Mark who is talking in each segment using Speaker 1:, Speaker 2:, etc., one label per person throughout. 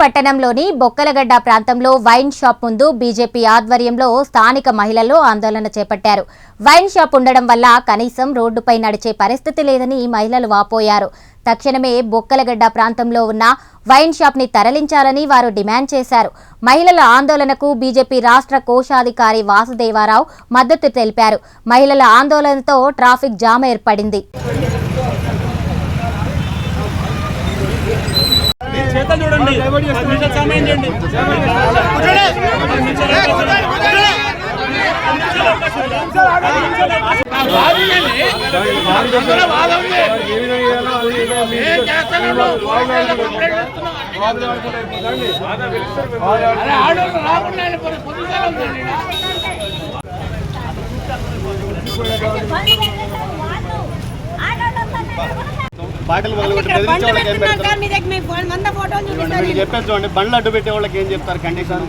Speaker 1: పట్టణంలోని బొక్కలగడ్డ ప్రాంతంలో wine shop ముందు బీజేపీ ఆధ్వర్యంలో స్థానిక మహిళలు ఆందోళన చేపట్టారు. వైన్ షాప్ ఉండడం వల్ల కనీసం రోడ్డుపై నడిచే పరిస్థితి లేదని మహిళలు వాపోయారు. తక్షణమే బొక్కలగడ్డ ప్రాంతంలో ఉన్న వైన్ షాప్ని తరలించాలని వారు డిమాండ్ చేశారు. మహిళల ఆందోళనకు బీజేపీ రాష్ట్ర కోశాధికారి వాసుదేవారావు మద్దతు తెలిపారు. మహిళల ఆందోళనతో ట్రాఫిక్ జామ్ ఏర్పడింది.
Speaker 2: చేతలు చూడండి. సమయం చేయండి?
Speaker 3: మొదలు పెట్టి మీరు చెప్పేది చూడండి బండ్లు అడ్డు పెట్టే వాళ్ళకి ఏం చెప్తారు కండిషన్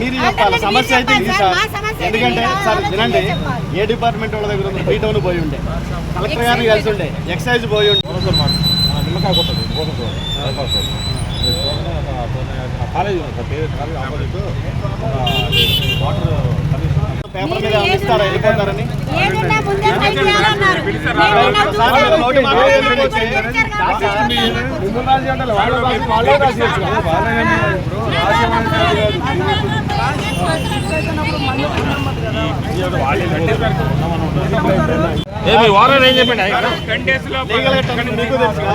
Speaker 3: మీరు చెప్పాలి సమస్య అయితే ఇది సార్ ఎందుకంటే సార్ వినండి ఏ డిపార్ట్మెంట్ వాళ్ళ దగ్గర ఉంది బీ టౌన్ పోయి ఉండే కలెక్టర్ గారిని కలిసి ఉండే ఎక్సైజ్ పోయి ఉండే
Speaker 4: నిమ్మకాయ కొట్టదు కాలేజ్ ఉంది సార్ పేరు కాలేజ్ ఆపోజిట్ వాటర్
Speaker 3: పేపర్ మీద ఇస్తారా వెళ్ళిపోతారని?
Speaker 2: ఏమి వారం ఏం చెప్పండి
Speaker 3: లీగల్ టర్మ్ మీకు తెలుసుగా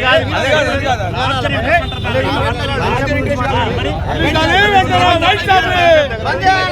Speaker 3: బంద్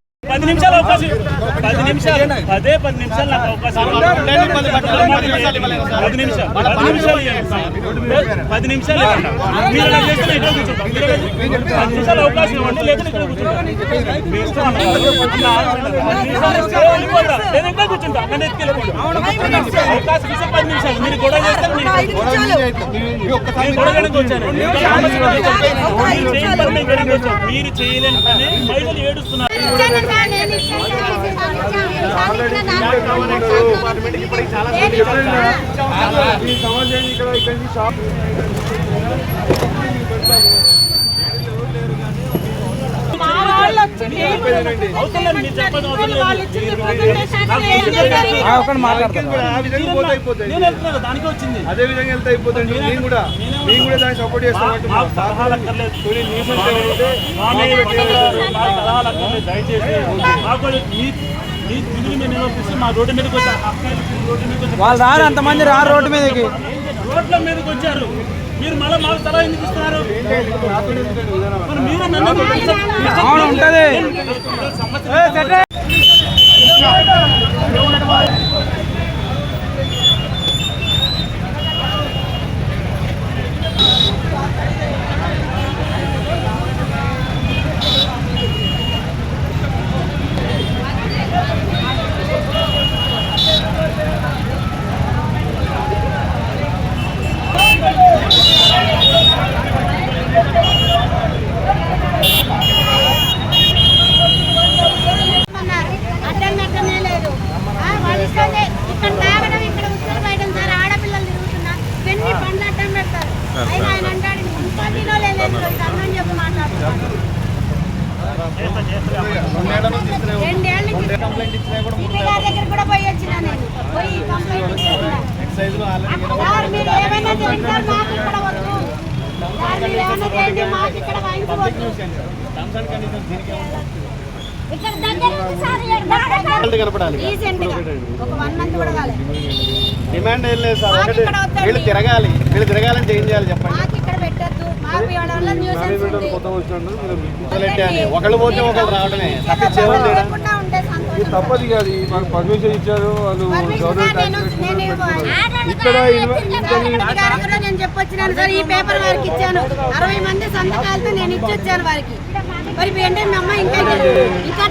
Speaker 2: నిమిషాలు అవకాశం పది నిమిషాలు పదే పది నిమిషాలు నాకు అవకాశం
Speaker 3: పది నిమిషాలు.
Speaker 2: పది నిమిషాలు పది నిమిషాలు. మీరు అలా చేస్తే ఇక్కడ కూర్చుంటాం పది నిమిషాలు అవకాశం ఇవ్వండి. ఇక్కడ కూర్చుంటాం? నన్ను. అవకాశం ఇస్తే పది నిమిషాలు. మీరు గొడవ చేస్తే నేను గొడవ వచ్చాను. మీరు చేయలేని పని. మహిళలు ఏడుస్తున్నారు.
Speaker 5: ఇచ్చాను సార్, నేను ఇచ్చాను సార్, ఇది సాధించాను. సాధించిన దాంట్లో నేను ఇచ్చాను. మా వాళ్ళు వచ్చి
Speaker 2: దానికే వచ్చింది.
Speaker 6: అదే విధంగా వెళ్తే అయిపోతుంది నేను కూడా నేను కూడా దాన్ని సపోర్ట్ చేస్తాను
Speaker 2: దయచేసి
Speaker 7: వాళ్ళు రారు అంతమంది రారు రోడ్డు మీదకి.
Speaker 2: రోడ్ల మీదకి వచ్చారు. మీరు మళ్ళీ మాకు సలహా ఎందుకు ఇస్తున్నారు? మరి మీరు నన్ను
Speaker 3: కంప్లైంట్ ఇచ్చినా కూడా
Speaker 5: దగ్గర కూడా పోయి వచ్చిన నేను పోయి కంప్లైంట్
Speaker 3: ఆల్రెడీ
Speaker 5: ఏమైనా మాకు ఇక్కడ వద్దు ఇక్కడ దగ్గర.
Speaker 3: కనపడాలి
Speaker 5: ఒక వన్ మంత్ కూడా కాలేదు
Speaker 3: డిమాండ్ ఏం లేదు సార్ ఒకటి. వీళ్ళు తిరగాలి వీళ్ళు తిరగాలంటే ఏం చేయాలి చెప్పండి ఒకళ్ళు పోతే ఒకళ్ళు రావడమే.
Speaker 6: తప్పది కాదు. మాకు పర్మిషన్ ఇచ్చారు. వాళ్ళు ఇక్కడ
Speaker 5: నేను చెప్పొచ్చినాను సార్ ఈ పేపర్ వారికి ఇచ్చాను. అరవై మంది సంతకాలతో నేను ఇచ్చొచ్చాను వారికి. మరి ఏంటంటే అమ్మ ఇంకా ఇంకా